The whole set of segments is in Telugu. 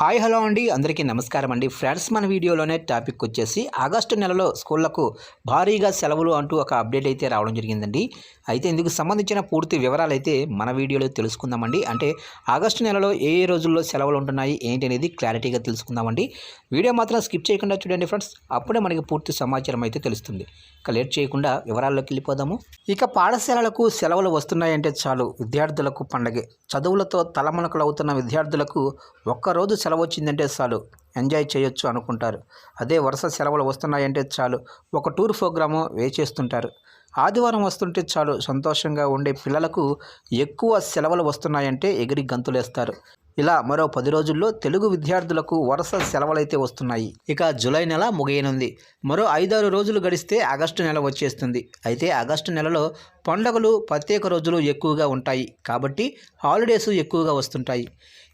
హాయ్ హలో అండి. అందరికీ నమస్కారం అండి. ఫ్రెండ్స్ మన వీడియోలోనే టాపిక్ వచ్చేసి ఆగస్టు నెలలో స్కూళ్ళకు భారీగా సెలవులు అంటూ ఒక అప్డేట్ అయితే రావడం జరిగిందండి. అయితే ఇందుకు సంబంధించిన పూర్తి వివరాలు అయితే మన వీడియోలో తెలుసుకుందామండి. అంటే ఆగస్టు నెలలో ఏ ఏ రోజుల్లో సెలవులు ఉంటున్నాయి ఏంటి అనేది క్లారిటీగా తెలుసుకుందామండి. వీడియో మాత్రం స్కిప్ చేయకుండా చూడండి ఫ్రెండ్స్. అప్పుడే మనకి పూర్తి సమాచారం అయితే తెలుస్తుంది. ఇక లేట్ చేయకుండా వివరాల్లోకి వెళ్ళిపోదాము. ఇక పాఠశాలలకు సెలవులు వస్తున్నాయంటే చాలు. విద్యార్థులకు పండగే. చదువులతో తలమునకలు అవుతున్న విద్యార్థులకు ఒక్కరోజు సెలవు సెలవు వచ్చిందంటే చాలు. ఎంజాయ్ చేయొచ్చు అనుకుంటారు. అదే వరుస సెలవులు వస్తున్నాయంటే చాలు. ఒక టూర్ ప్రోగ్రాము వేచేస్తుంటారు. ఆదివారం వస్తుంటే చాలు సంతోషంగా ఉండే పిల్లలకు ఎక్కువ సెలవులు వస్తున్నాయంటే ఎగిరి గంతులేస్తారు. ఇలా మరో పది రోజుల్లో తెలుగు విద్యార్థులకు వరుస సెలవులైతే వస్తున్నాయి. ఇక జూలై నెల ముగియనుంది. మరో ఐదారు రోజులు గడిస్తే ఆగస్టు నెల వచ్చేస్తుంది. అయితే ఆగస్టు నెలలో పండుగలు ప్రత్యేక రోజులు ఎక్కువగా ఉంటాయి కాబట్టి హాలిడేస్ ఎక్కువగా వస్తుంటాయి.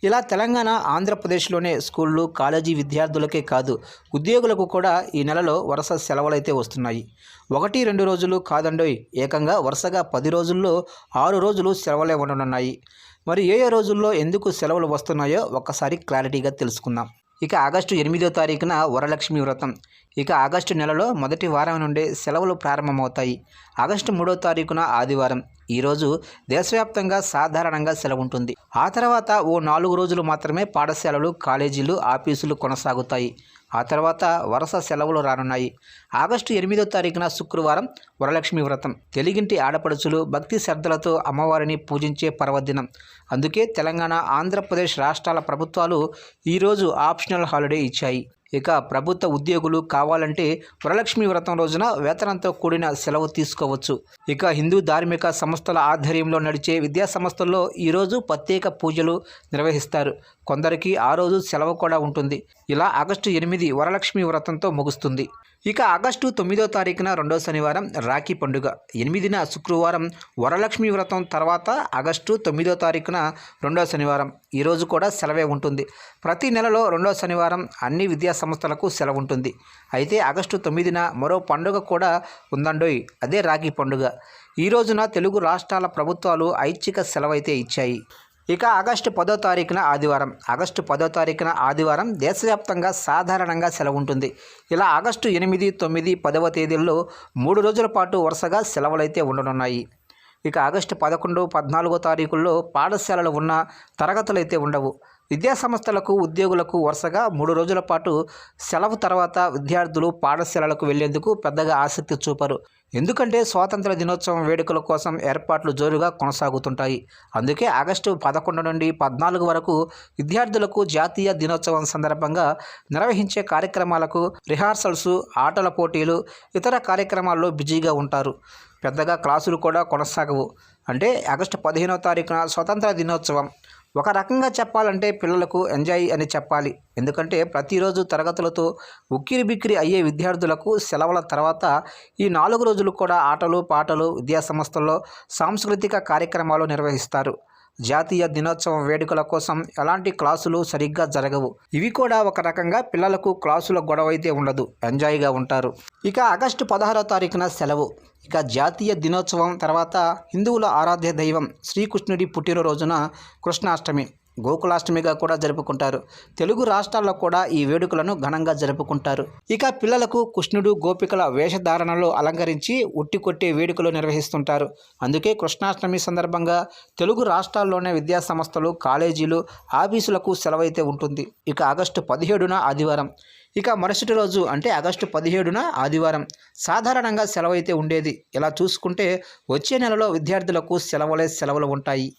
ఇలా తెలంగాణ ఆంధ్రప్రదేశ్లోనే స్కూళ్ళు కాలేజీ విద్యార్థులకే కాదు ఉద్యోగులకు కూడా ఈ నెలలో వరుస సెలవులైతే వస్తున్నాయి. ఒకటి రెండు రోజులు కాదండోయ్ ఏకంగా వరుసగా పది రోజుల్లో ఆరు రోజులు సెలవులే ఉండనున్నాయి. మరి ఏ ఏ రోజుల్లో ఎందుకు సెలవులు వస్తున్నాయో ఒక్కసారి క్లారిటీగా తెలుసుకుందాం. ఇక ఆగస్టు ఎనిమిదో తారీఖున వరలక్ష్మి వ్రతం. ఇక ఆగస్టు నెలలో మొదటి వారం నుండి సెలవులు ప్రారంభమవుతాయి. ఆగస్టు మూడో తారీఖున ఆదివారం. ఈరోజు దేశవ్యాప్తంగా సాధారణంగా సెలవు ఉంటుంది ఆ తర్వాత ఓ నాలుగు రోజులు మాత్రమే పాఠశాలలు కాలేజీలు ఆఫీసులు కొనసాగుతాయి. ఆ తర్వాత వరుస సెలవులు రానున్నాయి. ఆగస్టు ఎనిమిదో తారీఖున శుక్రవారం వరలక్ష్మి వ్రతం. తెలుగింటి ఆడపడుచులు భక్తి శ్రద్ధలతో అమ్మవారిని పూజించే పర్వదినం. అందుకే తెలంగాణ ఆంధ్రప్రదేశ్ రాష్ట్రాల ప్రభుత్వాలు ఈరోజు ఆప్షనల్ హాలిడే ఇచ్చాయి. ఇక ప్రభుత్వ ఉద్యోగులు కావాలంటే వరలక్ష్మి వ్రతం రోజున వేతనంతో కూడిన సెలవు తీసుకోవచ్చు. ఇక హిందూ ధార్మిక సంస్థల ఆధ్వర్యంలో నడిచే విద్యా సంస్థల్లో ఈరోజు ప్రత్యేక పూజలు నిర్వహిస్తారు. కొందరికి ఆ రోజు సెలవు కూడా ఉంటుంది. ఇలా ఆగస్టు ఎనిమిది వరలక్ష్మి వ్రతంతో ముగుస్తుంది. ఇక ఆగస్టు తొమ్మిదో తారీఖున రెండో శనివారం రాఖీ పండుగ. ఎనిమిదిన శుక్రవారం వరలక్ష్మి వ్రతం తర్వాత ఆగస్టు తొమ్మిదో తారీఖున రెండో శనివారం. ఈరోజు కూడా సెలవే ఉంటుంది. ప్రతి నెలలో రెండో శనివారం అన్ని విద్యా సంస్థలకు సెలవు ఉంటుంది. అయితే ఆగస్టు తొమ్మిదిన మరో పండుగ కూడా ఉందండోయ్. అదే రాఖీ పండుగ. ఈ రోజున తెలుగు రాష్ట్రాల ప్రభుత్వాలు ఐచ్ఛిక సెలవైతే ఇచ్చాయి. ఇక ఆగస్టు పదో తారీఖున ఆదివారం. ఆగస్టు పదో తారీఖున ఆదివారం దేశవ్యాప్తంగా సాధారణంగా సెలవు ఉంటుంది ఇలా ఆగస్టు ఎనిమిది తొమ్మిది పదవ తేదీల్లో మూడు రోజుల పాటు వరుసగా సెలవులైతే ఉండనున్నాయి. ఇక ఆగస్టు పదకొండు పద్నాలుగో తారీఖుల్లో పాఠశాలలు ఉన్న తరగతులు అయితే ఉండవు. విద్యాసంస్థలకు ఉద్యోగులకు వరుసగా మూడు రోజుల పాటు సెలవు తర్వాత విద్యార్థులు పాఠశాలలకు వెళ్ళేందుకు పెద్దగా ఆసక్తి చూపరు. ఎందుకంటే స్వాతంత్ర దినోత్సవం వేడుకల కోసం ఏర్పాట్లు జోరుగా కొనసాగుతుంటాయి. అందుకే ఆగస్టు పదకొండు నుండి పద్నాలుగు వరకు విద్యార్థులకు జాతీయ దినోత్సవం సందర్భంగా నిర్వహించే కార్యక్రమాలకు రిహార్సల్స్ ఆటల పోటీలు ఇతర కార్యక్రమాల్లో బిజీగా ఉంటారు. పెద్దగా క్లాసులు కూడా కొనసాగవు. అంటే ఆగస్టు పదిహేనో తారీఖున స్వతంత్ర దినోత్సవం. ఒక రకంగా చెప్పాలంటే పిల్లలకు ఎంజాయ్ అని చెప్పాలి. ఎందుకంటే ప్రతిరోజు తరగతులతో ఉక్కిరి బిక్కిరి అయ్యే విద్యార్థులకు సెలవుల తర్వాత ఈ నాలుగు రోజులు కూడా ఆటలు పాటలు విద్యాసంస్థల్లో సాంస్కృతిక కార్యక్రమాలు నిర్వహిస్తారు. జాతీయ దినోత్సవం వేడుకల కోసం ఎలాంటి క్లాసులు సరిగ్గా జరగవు. ఇవి కూడా ఒక రకంగా పిల్లలకు క్లాసుల గొడవ అయితే ఉండదు. ఎంజాయ్గా ఉంటారు. ఇక ఆగస్టు పదహారో తారీఖున సెలవు. ఇక జాతీయ దినోత్సవం తర్వాత హిందువుల ఆరాధ్య దైవం శ్రీకృష్ణుడి పుట్టినరోజున కృష్ణాష్టమి. గోకులాష్టమిగా కూడా జరుపుకుంటారు. తెలుగు రాష్ట్రాల్లో కూడా ఈ వేడుకలను ఘనంగా జరుపుకుంటారు. ఇక పిల్లలకు కృష్ణుడు గోపికల వేషధారణలో అలంకరించి ఉట్టి కొట్టే వేడుకలు నిర్వహిస్తుంటారు. అందుకే కృష్ణాష్టమి సందర్భంగా తెలుగు రాష్ట్రాల్లోనే విద్యాసంస్థలు కాలేజీలు ఆఫీసులకు సెలవైతే ఉంటుంది. ఇక ఆగస్టు పదిహేడున ఆదివారం. ఇక మరుసటి రోజు అంటే ఆగస్టు పదిహేడున ఆదివారం సాధారణంగా సెలవైతే ఉండేది. ఇలా చూసుకుంటే వచ్చే నెలలో విద్యార్థులకు సెలవులే సెలవులు ఉంటాయి.